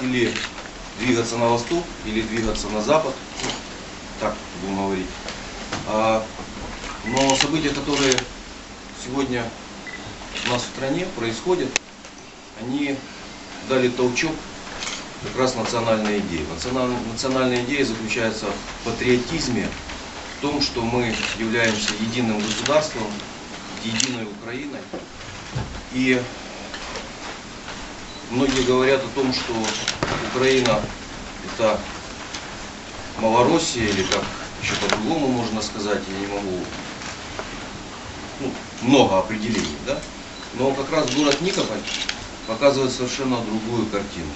или двигаться на восток, или двигаться на запад, так будем говорить. А, но события, которые сегодня у нас в стране происходят, они дали толчок как раз национальной идее. Национальная, национальная идея заключается в патриотизме, в том, что мы являемся единым государством, единой Украиной. И многие говорят о том, что Украина это Малороссия, или как еще по-другому можно сказать, я не могу, ну, много определений, да? Но как раз город Никополь показывает совершенно другую картину.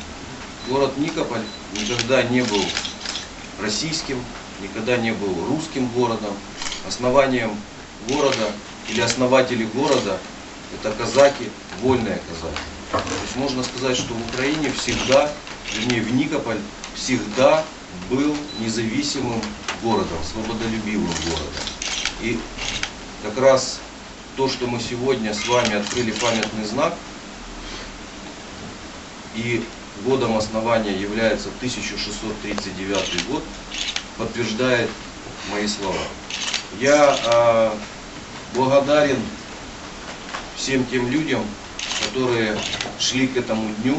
Город Никополь никогда не был российским, никогда не был русским городом. Основанием города или основатели города это казаки, вольные казаки. То есть можно сказать, что в Украине всегда, вернее в Никополь всегда был независимым городом, свободолюбивым городом. И как раз то, что мы сегодня с вами открыли памятный знак, и годом основания является 1639 год, подтверждает мои слова. Я э, благодарен всем тем людям, которые шли к этому дню,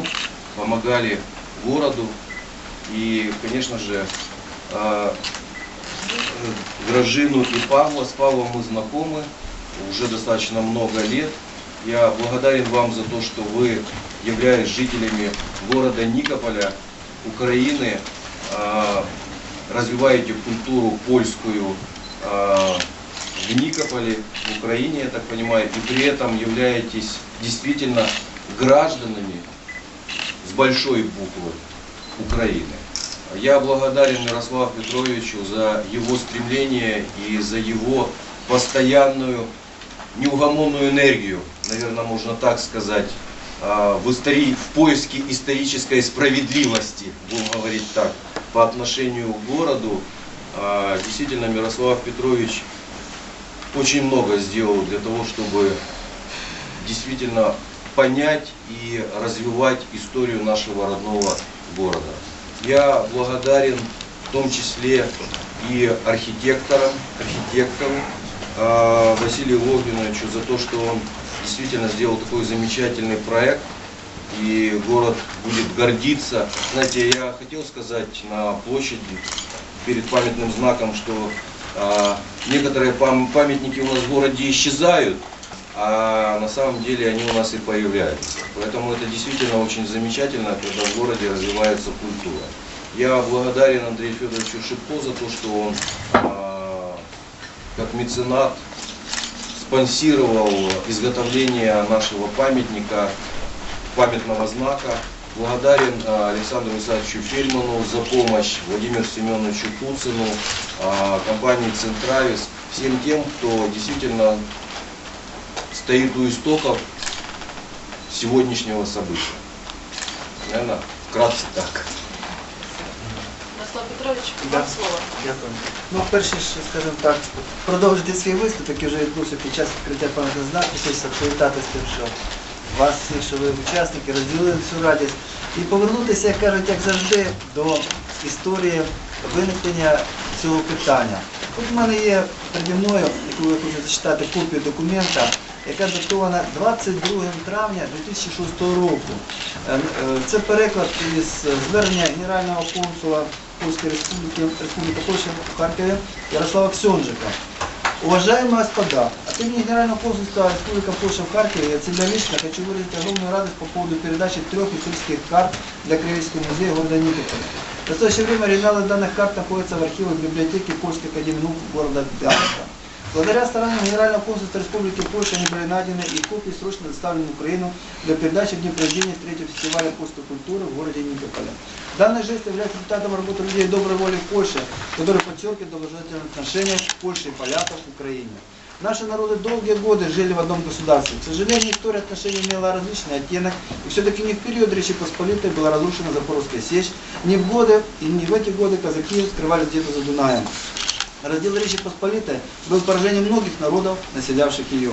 помогали городу. И, конечно же, э, Гражину и Павла. С Павлом мы знакомы уже достаточно много лет. Я благодарен вам за то, что вы, являясь жителями города Никополя, Украины, э, развиваете культуру польскую э, в Никополе, в Украине, я так понимаю, и при этом являетесь действительно гражданами с большой буквы Украины. Я благодарен Ярославу Петровичу за его стремление и за его постоянную неугомонную энергию, наверное, можно так сказать, а, в, истори... в поиске исторической справедливости, будем говорить так, по отношению к городу. А, действительно, Мирослав Петрович очень много сделал для того, чтобы действительно понять и развивать историю нашего родного города. Я благодарен в том числе и архитекторам, архитектору э, Василию Логвиновичу за то, что он действительно сделал такой замечательный проект, и город будет гордиться. Знаете, я хотел сказать на площади перед памятным знаком, что э, некоторые пам памятники у нас в городе исчезают, а на самом деле они у нас и появляются. Поэтому это действительно очень замечательно, когда в городе развивается культура. Я благодарен Андрею Федоровичу Шипко за то, что он а, как меценат спонсировал изготовление нашего памятника, памятного знака. Благодарен а, Александру Исаевичу Фельману за помощь, Владимиру Семеновичу Туцину, а, компании Центравис, всем тем, кто действительно стоит у истоков сегодняшнего события. Наверное, вкратце так. Ярослав Петрович, Да. вам слово. Дякую. Ну, перше, скажімо так, продовжити свій виступ, який вже відбувся під час відкриття пам'ятних знаків, хочеться привітати з тим, що вас всіх, що ви учасники, розділили всю радість. І повернутися, як кажуть, як завжди, до історії виникнення цього питання. Тут в мене є переді мною, яку я хочу зачитати копію документа, яка датована 22 травня 2006 року. Е, е, Це переклад із звернення Генерального консула Польской Республики, Республики Польша в Харькове Ярослава Ксенжика. Уважаемые господа, от имени Генерального консульства Республики Польша в Харькове я от себя лично хочу выразить огромную радость по поводу передачи трех исторических карт для Кривийского музея города Никополя. В настоящее время оригиналы данных карт находятся в архивах библиотеки Польской академии наук города Бялска. Благодаря стараниям Генерального консульства Республики Польша они были найдены и копии срочно доставлены в Украину для передачи в дни проведения третьего фестиваля польской культуры в городе Никополя. Данный жест является результатом работы людей доброй воли в Польше, которые подчеркивают доброжелательные отношения Польши и поляков в Украине. Наши народы долгие годы жили в одном государстве. К сожалению, история отношений имела различный оттенок, и все-таки не в период Речи Посполитой была разрушена Запорожская сечь, не в годы и не в эти годы казаки скрывались где-то за Дунаем. Раздел Речи Посполитой был поражением многих народов, населявших ее.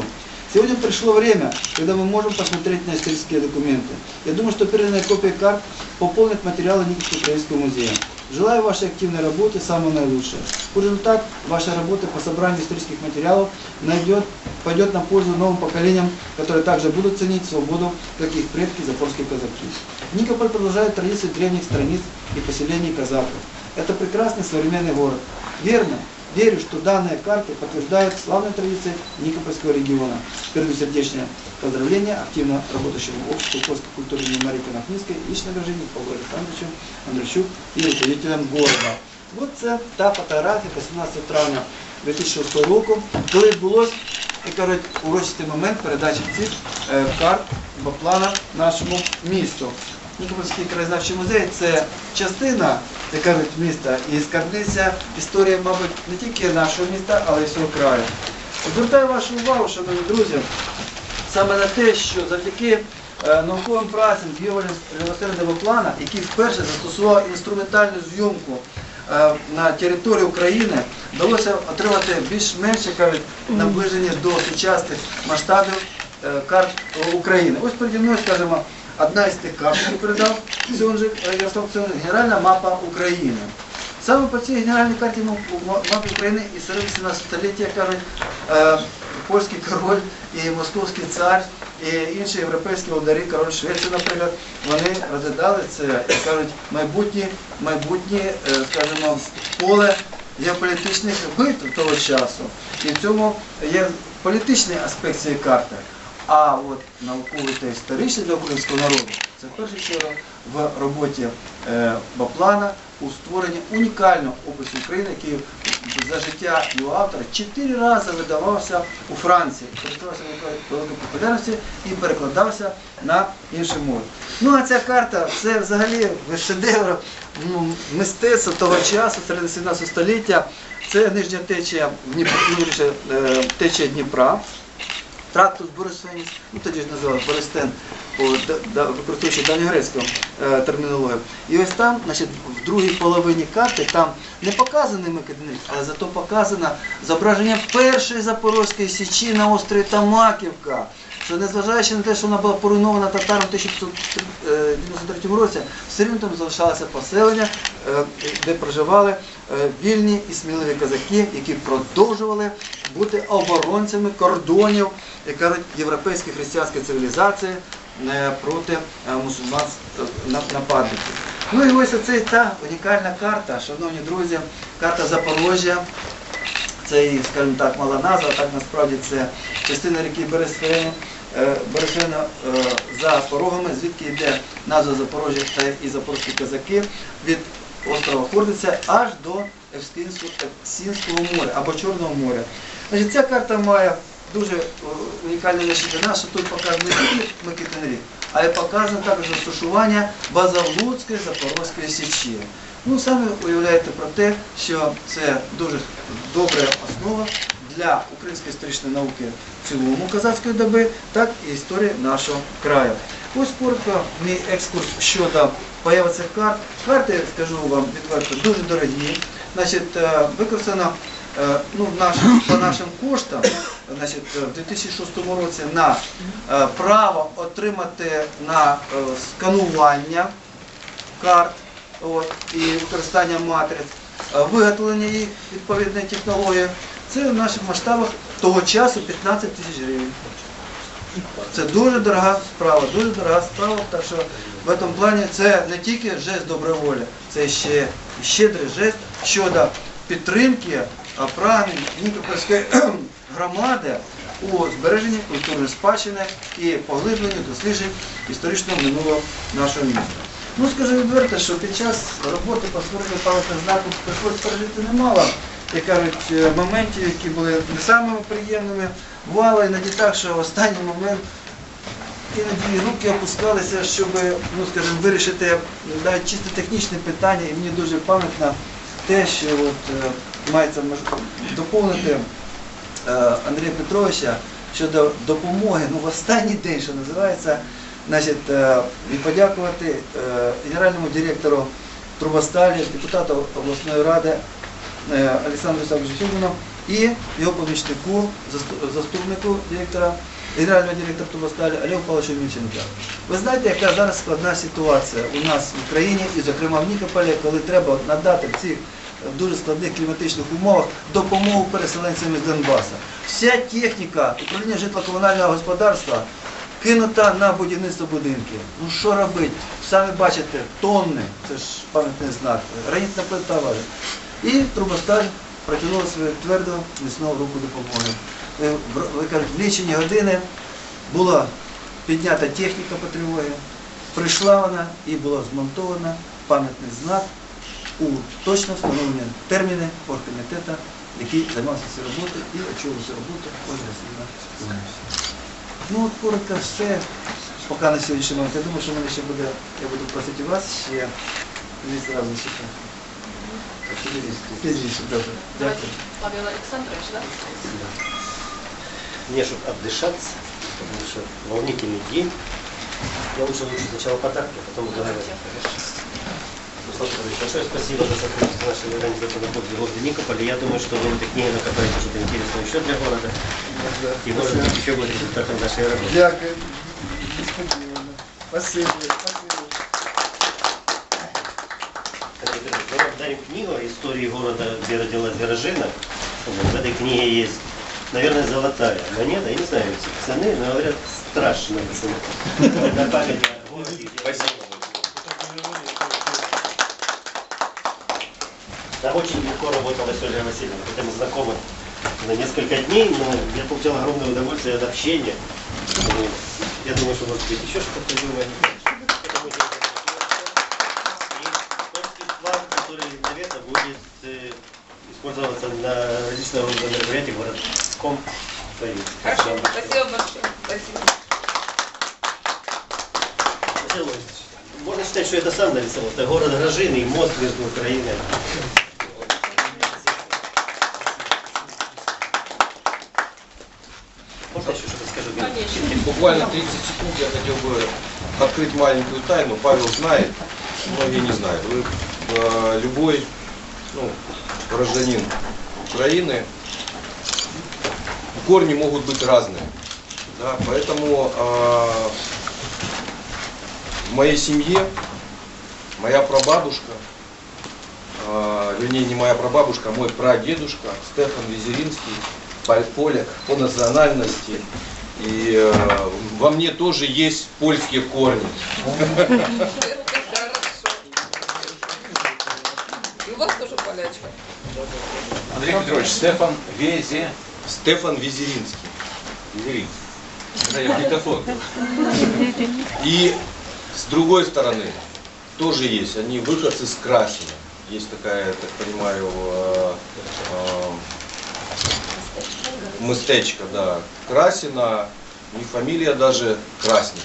Сегодня пришло время, когда мы можем посмотреть на исторические документы. Я думаю, что переданные копии карт пополнят материалы Никольского краеведского музея. Желаю вашей активной работе самого наилучшего. Результат вашей работы по собранию исторических материалов найдет, пойдет на пользу новым поколениям, которые также будут ценить свободу, как их предки запорожские казаки. Никополь продолжает традицию древних страниц и поселений казаков. Это прекрасный современный город. Верно, верю, что данные карты подтверждают славные традиции Никопольского региона. Сердечное поздравление активно работающему обществу польской культуры Марии Конопницкой, личное выражение Павлу Александровичу Андрющук і руководителям города. От це та фотографія 18 травня 2006 року, коли відбулось, як кажуть, урочистий момент передачі цих е, карт або плана нашому місту. Нікопольський краєзнавчий музей це частина, як кажуть, міста і скарбниця історії, мабуть, не тільки нашого міста, але й всього краю. Звертаю вашу увагу, шановні друзі, саме на те, що завдяки е, науковим працям Геолога плана, який вперше застосував інструментальну зйомку е, на території України, вдалося отримати більш-менш кажуть, наближені до сучасних масштабів е, карт України. Ось переді мною, скажімо, одна із тих карт, яку передав Сьонжик Ярослав Ксьонжик, генеральна мапа України. Саме по цій генеральній карті мапи України і серед 17 століття, кажуть, е, польський король і московський цар, і інші європейські володарі, король Швеції, наприклад, вони розглядали це, як кажуть, майбутнє, майбутнє, е, скажімо, поле геополітичних битв того часу. І в цьому є політичний аспект цієї карти. А от науковий та історичний для українського народу це в першу чергу в роботі е, Баплана у створенні унікального опису України, який за життя його автора чотири рази видавався у Франції, користувався великою популярністю і перекладався на інші мови. Ну а ця карта це взагалі шедевр ну, мистецтва того часу, серед 17 століття. Це нижня течія вірніше, е, течія Дніпра. Трактус Борисфеніс, ну тоді ж називали да- використовуючи давньогрецьку е, термінологію. І ось там, значить, в другій половині карти, там не показаний Микитин, але зато показано зображення першої Запорозької січі на острові Тамаківка. Що незважаючи на те, що вона була поруйнована татаром в 1593 році, все рівно там залишалося поселення, е, де проживали е, вільні і сміливі казаки, які продовжували бути оборонцями кордонів, як кажуть, європейської християнської цивілізації е, проти е, мусульманських нападників. Ну і ось оце та унікальна карта, шановні друзі, карта Запорожжя. Це скажімо так, мала назва, так насправді це частина ріки Бересфени, е, е, за порогами, звідки йде назва Запорожжя та і запорозькі казаки від острова Хурдиця аж до Евксінського моря або Чорного моря. Значить, ця карта має дуже е, унікальне речі для нас, що тут показано не рік, а й показано також розташування Базалуцької Запорозької січі. Ну, саме уявляєте про те, що це дуже добра основа для української історичної науки в цілому козацької доби, так і історії нашого краю. Ось коротко мій екскурс щодо появи цих карт. Карти, скажу вам відверто, дуже дорогі. Значить, е, використано ну, наш, по нашим коштам значить, е, в 2006 році на е, право отримати на е, сканування карт от, і використання матриць, е, виготовлення їх відповідної технології. Це в наших масштабах того часу 15 тисяч гривень. Це дуже дорога справа, дуже дорога справа, так що в цьому плані це не тільки жест доброї волі, це ще щедрий жест щодо підтримки прагнень Нікопольської громади у збереженні культурної спадщини і поглибленні досліджень історичного минулого нашого міста. Ну, скажу відверто, що під час роботи по створенню пам'ятних знаків прийшлося пережити немало, як кажуть, е, моментів, які були не самими приємними. Бувало іноді так, що в останній момент іноді руки опускалися, щоб, ну скажімо, вирішити навіть чисто технічне питання, і мені дуже пам'ятно те, що от, е, мається доповнити е, Андрія Петровича щодо допомоги, ну в останній день, що називається, значить, е, і подякувати е, генеральному директору Трубосталі, депутату обласної ради Олександру Савичу і його помічнику, заступнику директора генерального директора Тубасталі Олег Павловича Мільченка. Ви знаєте, яка зараз складна ситуація у нас в Україні і, зокрема, в Нікополі, коли треба надати цих е, дуже складних кліматичних умовах допомогу переселенцям із Донбаса. Вся техніка управління житло-комунального господарства кинута на будівництво будинків. Ну що робити? Самі бачите, тонни, це ж пам'ятний знак, гранітна плита важить. І Трубосталь протягнула свою тверду міцну руку допомоги. Е, Ви кажуть, в лічені години була піднята техніка по тривогі, прийшла вона і була змонтована пам'ятний знак у точно встановлені терміни оргкомітету, який займався цією роботою і очолив цю роботу Ольга Васильівна Кузьміш. Ну от коротко все. Поки на сьогоднішній момент. Я думаю, що в мене ще буде, я буду просити вас ще не зразу ще. Пізніше, добре. Давайте, Дякую. Павел Александрович, да? Мне, чтобы отдышаться, потому что волнительный день, я лучше лучше сначала подарки, а потом буду Петрович, большое спасибо за сотрудничество нашей организации на в городе Никополе. Я думаю, что вы этой книге накопаете что-то интересное еще для города. И может быть еще будет результатом нашей работы. Дякую. Спасибо. Спасибо. Мы вам дарим книгу о истории города, где родилась Горожина. В этой книге есть, наверное, золотая монета. Я не знаю цены, но говорят, страшная цена. Это память о городе. Спасибо. Там очень легко работала с Ольгой Васильевной, хотя мы знакомы на несколько дней, но я получал огромное удовольствие от общения. Я думаю, что может быть еще что-то польский флаг, который, наверное, будет э, использоваться на различного рода мероприятиях городском союзе. Хорошо, спасибо большое. Спасибо. Василий Львович, Можно считать, что это сам нарисовал. Это город Грожины и мост между Украиной. Можно еще что-то скажу? Конечно. Буквально 30 секунд я хотел бы открыть маленькую тайну. Павел знает, многие не знают. Вы, э, любой ну, гражданин Украины, корни могут быть разные. Да, поэтому э, в моей семье моя прабабушка, э, вернее не моя прабабушка, а мой прадедушка Стефан Визеринский, пол- поляк по национальности. И э, во мне тоже есть польские корни. И у вас тоже полячка. Андрей Петрович, Стефан Везе. Стефан Визеринский. Визерин. Это я диктофон. И с другой стороны тоже есть. Они выходцы с Красина. Есть такая, я так понимаю, э, э, местечко, да. Красина, у них фамилия даже Красник.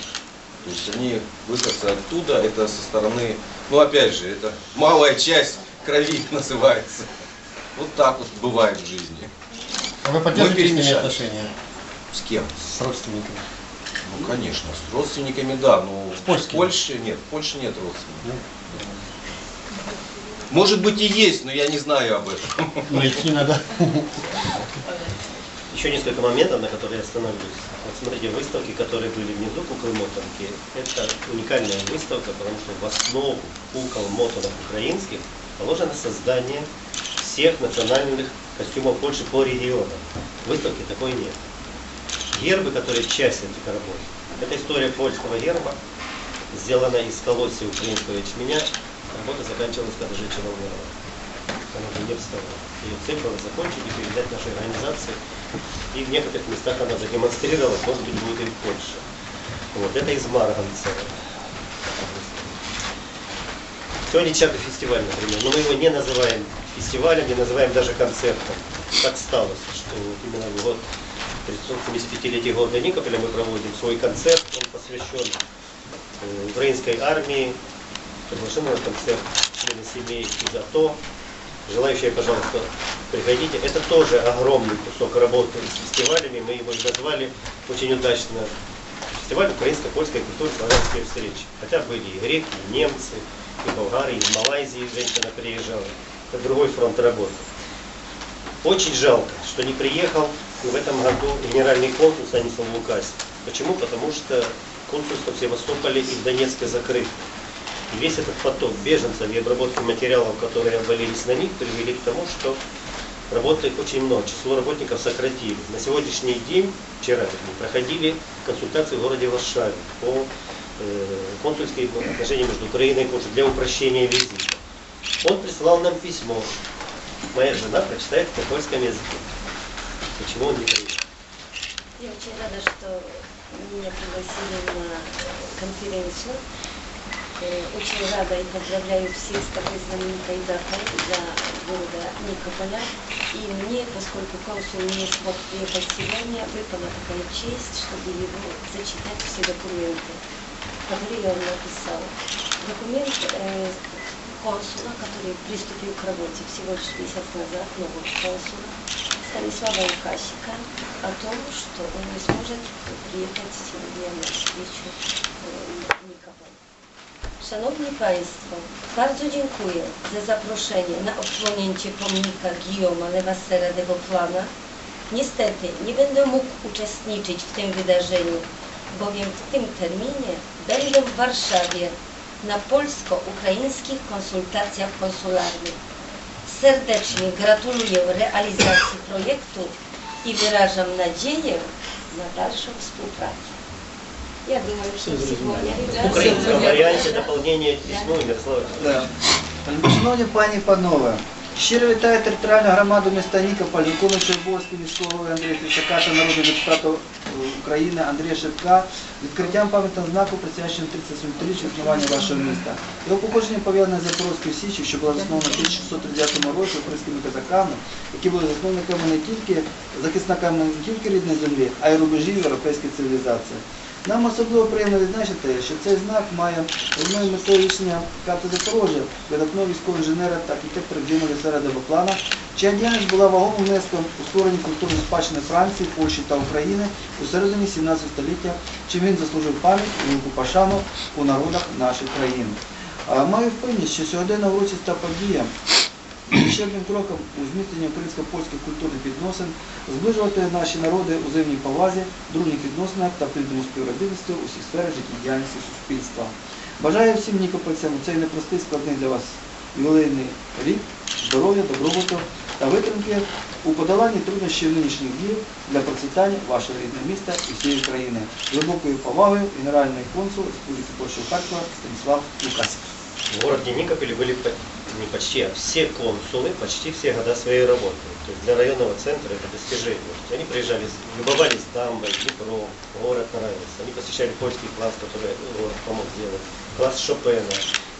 То есть они выходцы оттуда, это со стороны, ну опять же, это малая часть крови называется. Вот так вот бывает в жизни. А вы поддерживаете с ними отношения С кем? с родственниками? Ну, конечно, с родственниками, да, но С в? Польше нет, в Польше нет родственников. Может быть и есть, но я не знаю об этом. Найти надо. Еще несколько моментов, на которые я остановлюсь. Вот смотрите, выставки, которые были внизу куклы мотанки, это уникальная выставка, потому что в основу кукол мотанок украинских положено создание всех национальных костюмов Польши по регионам. В выставке такой нет. Гербы, которые часть этих работ, это история польского герба, сделана из колосья украинского ячменя. Работа заканчивалась, когда женщина умерла. Она уже не вставала. Ее цель была закончить и передать нашей организации. И в некоторых местах она задемонстрировала, может быть, будет и в Польше. Вот, это из Марганца. Сегодня Чаков фестиваль, например, но мы его не называем фестивалем, не называем даже концертом. Так стало, что именно в год 375-летия города Никополя мы проводим свой концерт, он посвящен э, украинской армии, приглашены на концерт члены семей из АТО. Желающие, пожалуйста, приходите. Это тоже огромный кусок работы с фестивалями. Мы его назвали очень удачно фестиваль украинско-польской культуры славянские встречи. Хотя были и греки, и немцы, и болгары, и из Малайзии женщина приезжала. Это другой фронт работы. Очень жалко, что не приехал в этом году генеральный консул Станислав Лукасик. Почему? Потому что консульство в Севастополе и в Донецке закрыто. Весь этот поток беженцев и обработки материалов, которые обвалились на них, привели к тому, что работы очень много, число работников сократили. На сегодняшний день, вчера проходили консультации в городе Варшаве по э, консульским отношениям между Украиной и Польшей для упрощения визита. Он прислал нам письмо. Моя жена прочитает на польском языке. Почему он не приехал? Я очень рада, что меня пригласили на конференцию. Э, Очень рада и поздравляю всех с такой знаменитой датой для города Никополя. И мне, поскольку консул не смог приехать сегодня, выпала такая честь, чтобы его зачитать все документы, которые он написал. Документ э, консула, который приступил к работе всего лишь месяц назад, нового консула, Станислава Лукасика о том, что он не сможет приехать сегодня на встречу э. Szanowni Państwo, bardzo dziękuję za zaproszenie na odsłonięcie pomnika Guillaume'a Levassera de Plana. Niestety nie będę mógł uczestniczyć w tym wydarzeniu, bowiem w tym terminie będę w Warszawie na polsko-ukraińskich konsultacjach konsularnych. Serdecznie gratuluję realizacji projektu i wyrażam nadzieję na dalszą współpracę. Я думаю, что сегодня В украинском варианте дополнение письму Мирослава Да. Шановні пані і панове, щиро вітаю територіальну громаду міста Нікополь, виконуючи обов'язки міського голови Андрія та народного депутата України Андрія Шевка відкриттям пам'ятного знаку, присвяченим 37-річчю існування вашого міста. Його походження пов'язане з Запорозькою Січі, що була заснована в 1639 році українськими козаками, які були засновниками не тільки захисниками не тільки рідної землі, а й рубежів європейської цивілізації. Нам особливо приємно відзначити, що цей знак має головною метою рішення карти Запорожжя, видатного військового інженера та архітектора Джина Лісера Девоплана, чия діяльність була вагомим внеском у створенні культурної спадщини Франції, Польщі та України у середині 17 століття, чим він заслужив пам'ять і велику пошану у народах наших країн. А Маю впевненість, що сьогодення урочиста подія є ще одним кроком у зміцненні українсько-польських культурних відносин, зближувати наші народи у взаємній повазі, дружніх відносинах та плідному співробітництві у всіх сферах життєдіяльності суспільства. Бажаю всім нікопольцям у цей непростий складний для вас ювілейний рік, здоров'я, добробуту та витримки у подоланні труднощів нинішніх днів для процвітання вашого рідного міста і всієї країни. Глибокою повагою генеральний консул Республіки Польща у Харкова Станіслав Лукасів. В городе Никополе были не почти, а все консулы почти все года своей работы. То есть для районного центра это достижение. Они приезжали, любовались дамбой, Днепром, город нравился. Они посещали польский класс, который город помог сделать, класс Шопена.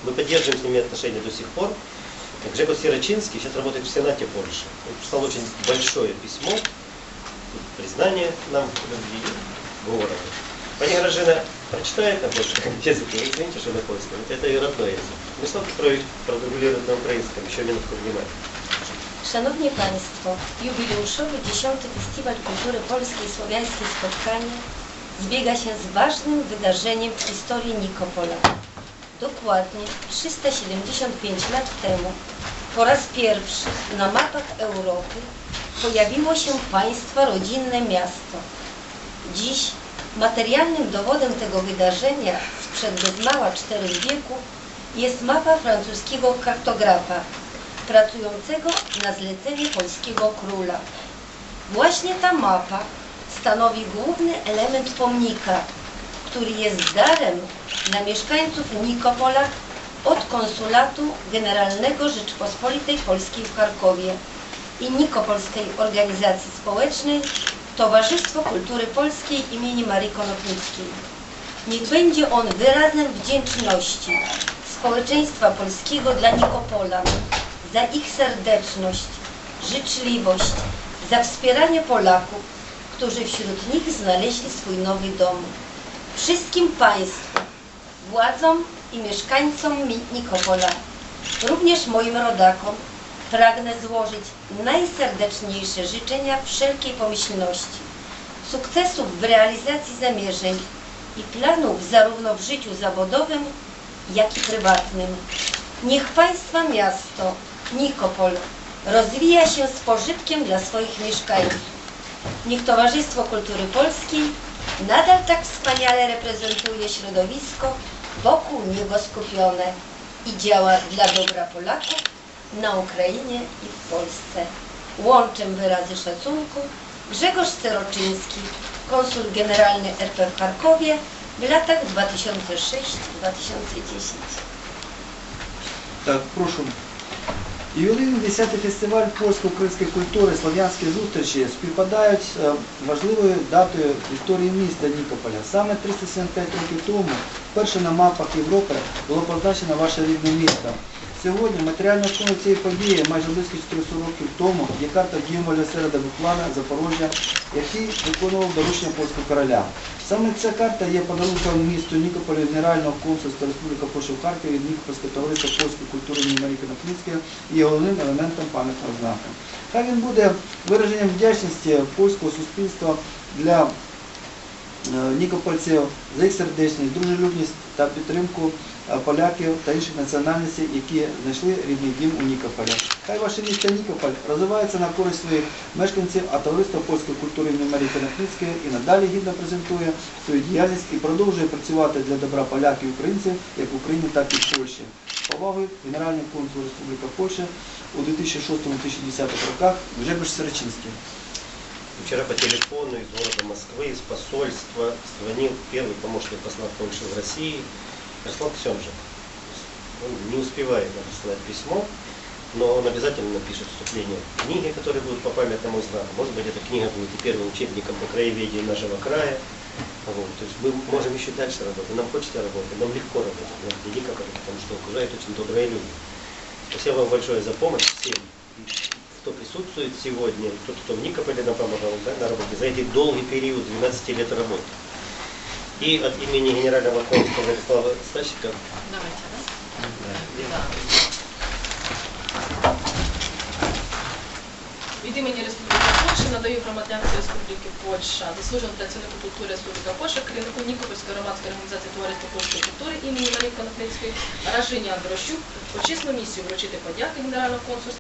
Мы поддерживаем с ними отношения до сих пор. Грегор Сирочинский сейчас работает в Сенате Польши. Он писал очень большое письмо, признание нам в любви города. Пани Гражина прочитает на польском языке, вы извините, что на польском, это ее родной язык. Мирослав Петрович продублирует на украинском, еще минутку внимания. Szanowni Państwo, jubileuszowy 10. Festiwal Kultury Polskiej i Słowiańskiej Spotkanie zbiega się z ważnym wydarzeniem w historii Nikopola. Dokładnie 375 lat temu po raz pierwszy na mapach Europy pojawiło się państwa rodzinne miasto. Dziś materialnym dowodem tego wydarzenia sprzed bez mała czterech wieków jest mapa francuskiego kartografa pracującego na zlecenie polskiego króla. Właśnie ta mapa stanowi główny element pomnika, który jest darem dla mieszkańców Nikopola od Konsulatu Generalnego Rzeczpospolitej Polskiej w Charkowie i Nikopolskiej Organizacji Społecznej Towarzystwo Kultury Polskiej imieni Marii Konopnickiej. Niech będzie on wyrazem wdzięczności społeczeństwa polskiego dla Nikopola za ich serdeczność, życzliwość, za wspieranie Polaków, którzy wśród nich znaleźli swój nowy dom. Wszystkim Państwu, władzom i mieszkańcom Mi- Nikopola, również moim rodakom, pragnę złożyć najserdeczniejsze życzenia wszelkiej pomyślności, sukcesów w realizacji zamierzeń i planów zarówno w życiu zawodowym, jak i prywatnym. Niech Państwa miasto Nikopol rozwija się z pożytkiem dla swoich mieszkańców. Niech Towarzystwo Kultury Polskiej nadal tak wspaniale reprezentuje środowisko wokół niego skupione i działa dla dobra Polaków na Ukrainie i w Polsce. Łączę wyrazy szacunku Grzegorz Steroczyński, konsul generalny RP w Charkowie w latach 2006-2010. Так, прошу. Ювілейний 10-й фестиваль польсько-української культури Слов'янські зустрічі співпадають важливою датою історії міста Нікополя. Саме 375 років тому вперше на мапах Європи було позначено ваше рідне місто. Сьогодні матеріальна основа цієї події майже близько 400 років тому є карта Дімоля Середа Буклана Запорожжя, який виконував доручення польського короля. Саме ця карта є подарунком місту Нікополя Генерального консульства Республіка Польща в Харкові від Нікопольського товариства польської культури Марії Конопницької і головним елементом пам'ятного знаку. Хай він буде вираженням вдячності польського суспільства для нікопольців за їх сердечність, дружелюбність та підтримку е, поляків та інших національностей, які знайшли рідний дім у Нікополі. Хай ваше місто Нікополь розвивається на користь своїх мешканців, а товариство польської культури імені Марії Конопницької і надалі гідно презентує свою діяльність і продовжує працювати для добра поляків і українців як в Україні, так і в Польщі. З Повагою Генеральний консул Республіка Польща у 2006-2010 роках Гжегош Сирочинський. Вчера по телефону из города Москвы, из посольства звонил первый помощник посла Польши в России Ярослав Ксенжик. Он не успевает написать письмо, но он обязательно напишет вступление к книге, которая будет по памятному знаку. Может быть, эта книга будет и первым учебником по краеведению нашего края. Вот. То есть мы можем еще дальше работать. Нам хочется работать, нам легко работать, нам велико, потому что окружают очень добрые люди. Спасибо вам большое за помощь всем, кто присутствует сегодня, тот, кто в Никополе нам помогал да, на работе, за этот долгий период 12 лет работы. И от имени генерального консула Владислава Стасика Давайте, да? Да. Від імені Республіки Польща надаю громадянці Республіки Польща, заслуженому працівнику культури Республіка Польща, керівнику Нікопольської громадської організації Товариства польської культури імені Марії Конопницької, Ражині Андрощук, почесну місію вручити подяки Генерального консульства